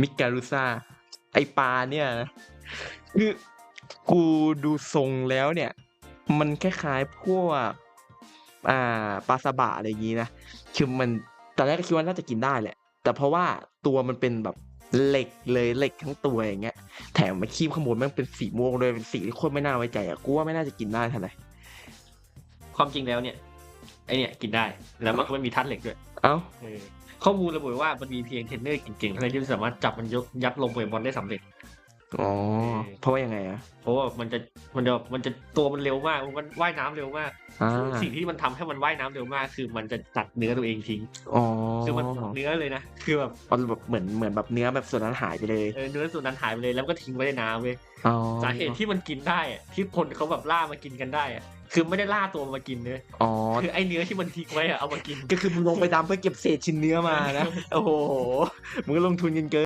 มิกาลูซาไอปลาเนี่ยนะคือกูดูทรงแล้วเนี่ย มันคล้ายๆพวกอ่าปลาสบะอะไรอย่างงี้นะคือมันตอนแรกก็คิดว่าน่าจะกินได้แหละ แต่เพราะว่าตัวมันเป็นแบบเหล็กเลยเหล็กทั้งตัวอย่างเงี้ย แถมมาคีบข้างบนมันเป็นสีม่วงด้วยเป็นสีที่โคตรไม่น่าไว้ใจอะกูว่าไม่น่าจะกินได้เท่าไหร่ความจริงแล้วเนี่ย ไอเนี่ยกินได้ แล้วมันก็ไม่มีทัดเหล็กด้วยเอ้าเออข้อมูลระบุไว้ว่ามันมีเพียงเทรนเนอร์เก่งๆเท่านั้นที่สามารถจับมันยกยัดลงโปเกมอนได้สำเร็จ อ๋อเพราะว่ายังไงอะเพราะว่ามันจะมันจะมันจะตัวมันเร็วมากมันว่ายน้ำเร็วมากอ่าสิ่งที่มันทำให้มันว่ายน้ำเร็วมาก คือมันจะตัดเนื้อตัวเองทิ้งอ๋อคือมันเนื้อเลยนะคือแบบมันแบบเหมือนเหมือนแบบเนื้อแบบส่วนนั้นหายไปเลยเออเนื้อส่วนนั้นหายไปเลยแล้วก็ทิ้งไว้ในน้ำเว้ยอ๋อสาเหตุที่มันกินได้อะที่คนเขาแบบล่ามากินกันได้อะคือไม่ได้ล่าตัวมันมากินเนื้ออ๋อคือไอ้เนื้อที่มันทิ้งไว้อะเอามากิน ก็คือมึงลงไปดำเพื่อเก็บเศษชิ้นเนื้อมานะ โอ้โห มึงก็ลงทุนกันเกิน